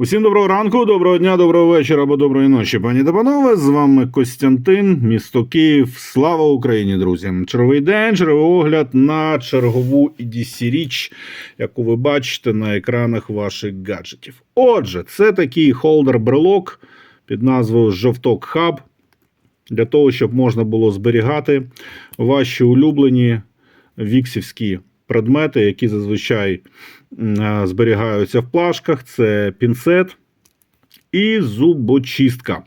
Усім доброго ранку, доброго дня, доброго вечора або доброї ночі, пані та панове. З вами Костянтин, місто Київ. Слава Україні, друзі! Черговий день, черговий огляд на чергову EDC річ, яку ви бачите на екранах ваших гаджетів. Отже, це такий холдер-брелок під назвою Жовток Хаб. Для того, щоб можна було зберігати ваші улюблені віксівські предмети, які зазвичай е, зберігаються в плашках. Це пінцет і зубочистка.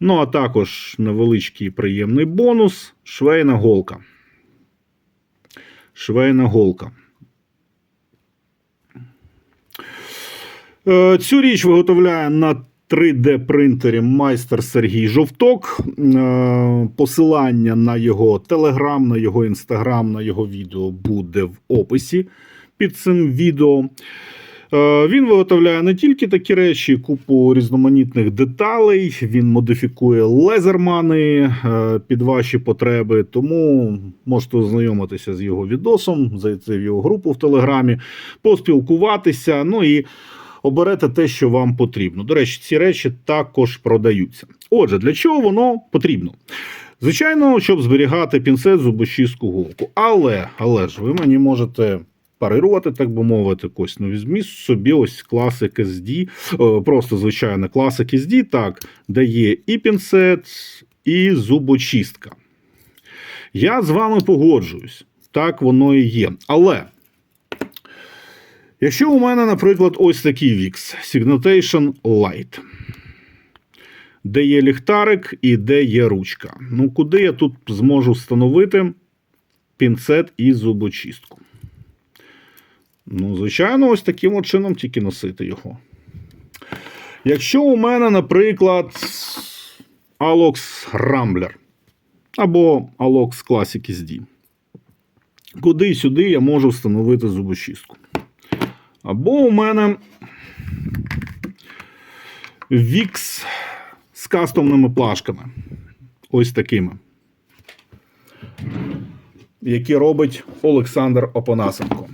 Ну, а також невеличкий приємний бонус швейна голка. Швейна голка. Е, Цю річ виготовляє на 3D принтері майстер Сергій Жовток. Е, Посилання на його телеграм, на його інстаграм, на його відео буде в описі під цим відео. Е, Він виготовляє не тільки такі речі, купу різноманітних деталей. Він модифікує лезермани е, під ваші потреби. Тому можете ознайомитися з його відосом, зайти в його групу в Телеграмі, поспілкуватися. Ну і оберете те, що вам потрібно. До речі, ці речі також продаються. Отже, для чого воно потрібно? Звичайно, щоб зберігати пінцет, зубочистку голку. Але, але ж ви мені можете парирувати, так би мовити, Кось, ну візьміть собі ось класик SD, е, просто звичайно класик SD, так, де є і пінцет, і зубочистка. Я з вами погоджуюсь, так воно і є. Але. Якщо у мене, наприклад, ось такий VIX Signatation Light, де є ліхтарик і де є ручка. Ну, куди я тут зможу встановити пінцет і зубочистку? Ну, звичайно, ось таким от чином тільки носити його. Якщо у мене, наприклад, Alox Rambler або Alox Classic SD, куди сюди я можу встановити зубочистку? Або у мене Vix з кастомними плашками. Ось такими. Які робить Олександр Опанасенко.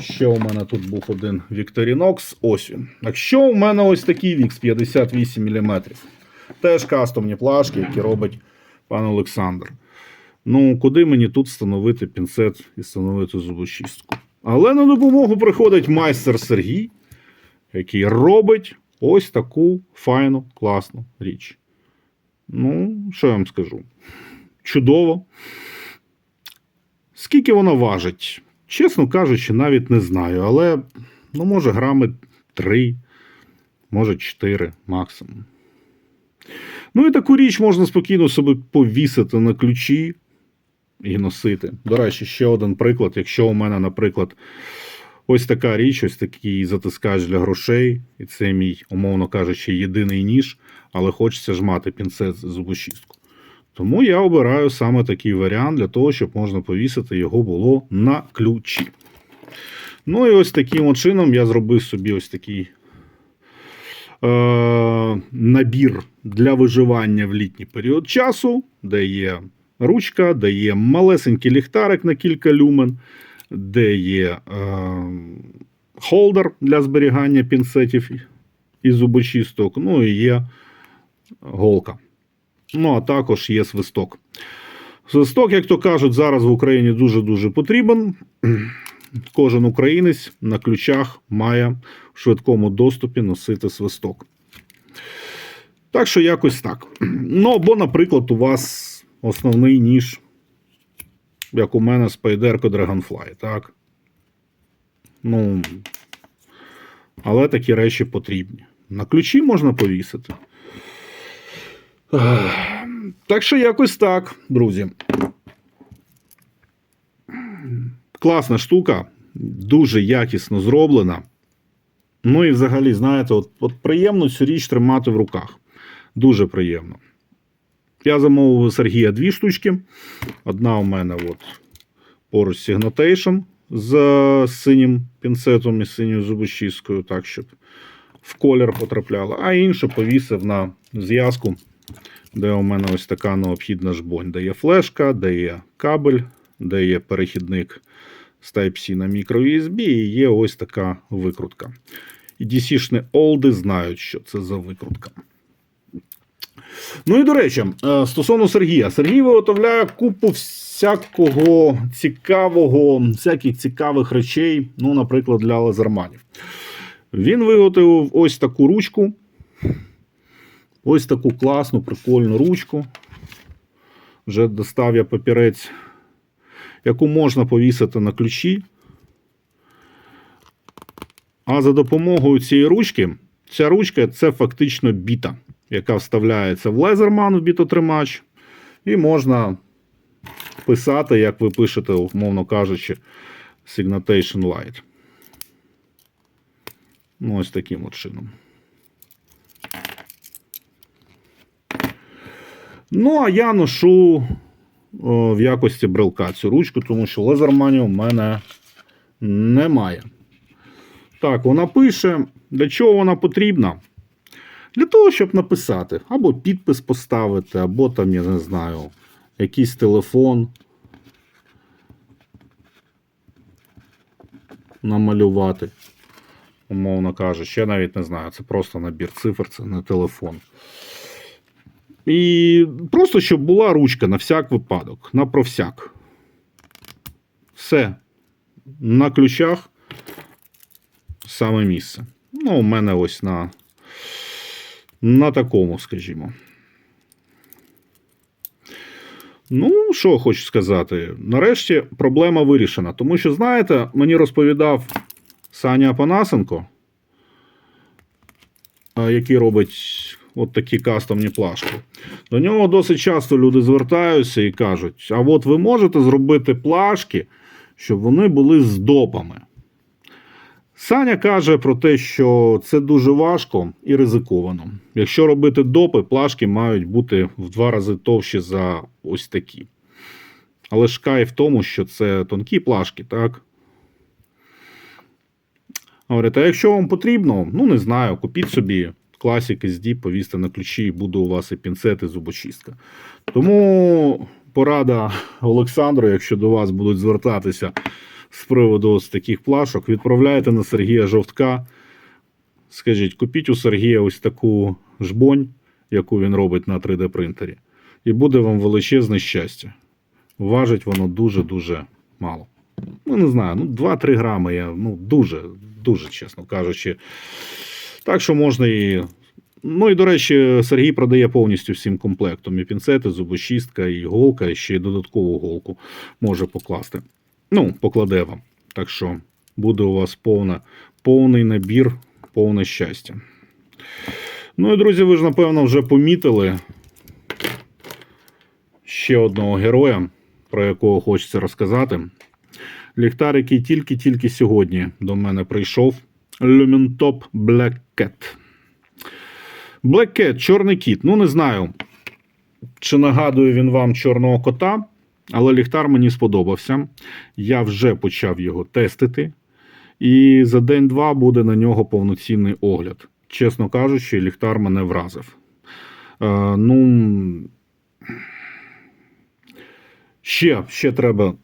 Ще у мене тут був один Victorinox. Ось він. Якщо у мене ось такий Vix 58 мм. Теж кастомні плашки, які робить пан Олександр. Ну, куди мені тут встановити пінцет і встановити зубочистку? Але на допомогу приходить майстер Сергій, який робить ось таку файну, класну річ. Ну, що я вам скажу? Чудово. Скільки вона важить? Чесно кажучи, навіть не знаю. Але, ну, може, грами 3, може 4 максимум. Ну і таку річ можна спокійно собі повісити на ключі і носити. До речі, ще один приклад. Якщо у мене, наприклад, ось така річ, ось такий затискач для грошей, і це мій, умовно кажучи, єдиний ніж, але хочеться ж мати пінцет зубочистку. Тому я обираю саме такий варіант для того, щоб можна повісити його було на ключі. Ну і ось таким чином я зробив собі ось такий е, набір для виживання в літній період часу, де є ручка, де є малесенький ліхтарик на кілька люмен, де є е, холдер для зберігання пінцетів і зубочисток, ну і є голка. Ну, а також є свисток. Свисток, як то кажуть, зараз в Україні дуже-дуже потрібен. Кожен українець на ключах має в швидкому доступі носити свисток. Так що якось так. Ну, або, наприклад, у вас основний ніж, як у мене Спайдерко Dragonfly, так? Ну, але такі речі потрібні. На ключі можна повісити. Так що якось так, друзі. Класна штука, дуже якісно зроблена. Ну і взагалі, знаєте, от, от приємно цю річ тримати в руках. Дуже приємно. Я замовив у Сергія дві штучки. Одна у мене от поруч Signatation з синім пінцетом і синьою зубочисткою, так, щоб в колір потрапляла, а іншу повісив на зв'язку, де у мене ось така необхідна жбонь, де є флешка, де є кабель, де є перехідник з Type-C на microUSB і є ось така викрутка. І DC-шні олди знають, що це за викрутка. Ну і до речі, е, стосовно Сергія. Сергій виготовляє купу всякого цікавого, всяких цікавих речей, ну, наприклад, для лазерманів. Він виготовив ось таку ручку. Ось таку класну, прикольну ручку. Вже достав я папірець, яку можна повісити на ключі. А за допомогою цієї ручки, ця ручка це фактично біта, яка вставляється в лезерман в бітотримач, і можна писати, як ви пишете, умовно кажучи, Signatation Light. Ну, ось таким от чином. Ну, а я ношу о, в якості брелка цю ручку, тому що лазерманів в мене немає. Так, вона пише, для чого вона потрібна? Для того, щоб написати, або підпис поставити, або там, я не знаю, якийсь телефон. Намалювати, умовно кажучи. Я навіть не знаю, це просто набір цифр, це не телефон. І просто щоб була ручка на всяк випадок, на провсяк. Все. На ключах саме місце. Ну, у мене ось на, на такому, скажімо. Ну, що хочу сказати. Нарешті проблема вирішена. Тому що, знаєте, мені розповідав Саня Апанасенко, який робить от такі кастомні плашки. До нього досить часто люди звертаються і кажуть: а от ви можете зробити плашки, щоб вони були з допами. Саня каже про те, що це дуже важко і ризиковано. Якщо робити допи, плашки мають бути в два рази товщі за ось такі. Але ж кайф в тому, що це тонкі плашки, так? Говорить, а якщо вам потрібно, ну не знаю, купіть собі класик SD, повісьте на ключі, і буде у вас і пінцет, і зубочистка. Тому порада Олександру, якщо до вас будуть звертатися з приводу ось таких плашок, відправляйте на Сергія Жовтка. Скажіть, купіть у Сергія ось таку жбонь, яку він робить на 3D принтері, і буде вам величезне щастя. Важить воно дуже-дуже мало. Ну, не знаю, ну 2-3 грами я ну, дуже, дуже, чесно кажучи. Так що можна і. Ну і до речі, Сергій продає повністю всім комплектом. І пінцети, зубочистка, і голка, і ще й додаткову голку може покласти. Ну, покладе вам. Так що буде у вас повна, повний набір, повне щастя. Ну і друзі, ви ж напевно вже помітили ще одного героя, про якого хочеться розказати. Ліхтар, який тільки-тільки сьогодні до мене прийшов. Lumentop Black Cat. Black Cat, чорний кіт. Ну, не знаю, чи нагадує він вам чорного кота, але ліхтар мені сподобався. Я вже почав його тестити. І за день-два буде на нього повноцінний огляд. Чесно кажучи, ліхтар мене вразив. Е, ну, ще, ще треба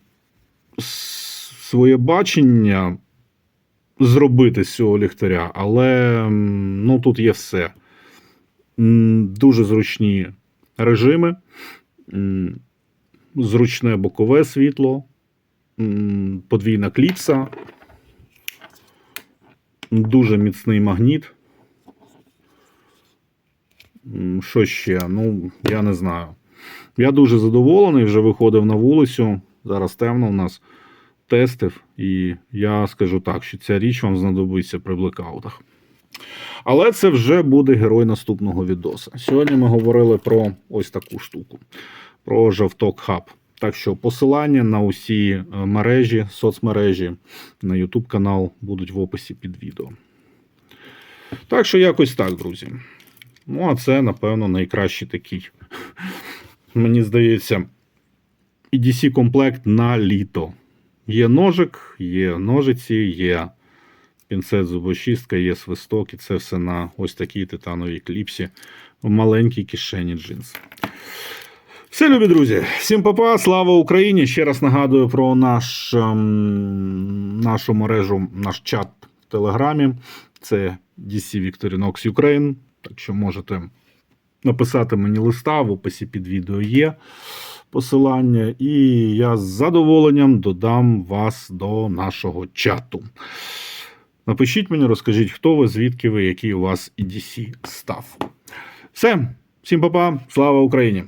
своє бачення зробити з цього ліхтаря, але ну, тут є все. Дуже зручні режими, зручне бокове світло, подвійна кліпса, дуже міцний магніт. Що ще? Ну, я не знаю. Я дуже задоволений, вже виходив на вулицю. Зараз темно у нас тестив, і я скажу так, що ця річ вам знадобиться при блекаутах. Але це вже буде герой наступного відоса. Сьогодні ми говорили про ось таку штуку: про Жовток Хаб. Так що посилання на усі е, мережі, соцмережі, на YouTube канал будуть в описі під відео. Так що якось так, друзі. Ну, а це, напевно, найкращий такий. Мені здається, EDC комплект на літо. Є ножик, є ножиці, є пінцет зубочистка, є свисток, і це все на ось такій титановій кліпсі в маленькій кишені джинс. Все, любі друзі, всім папа, слава Україні! Ще раз нагадую про наш, ем, нашу мережу, наш чат в Телеграмі. Це DC Victorinox Ukraine. Так що можете написати мені листа, в описі під відео є посилання, і я з задоволенням додам вас до нашого чату. Напишіть мені, розкажіть, хто ви, звідки ви, який у вас EDC став. Все, всім па-па, слава Україні!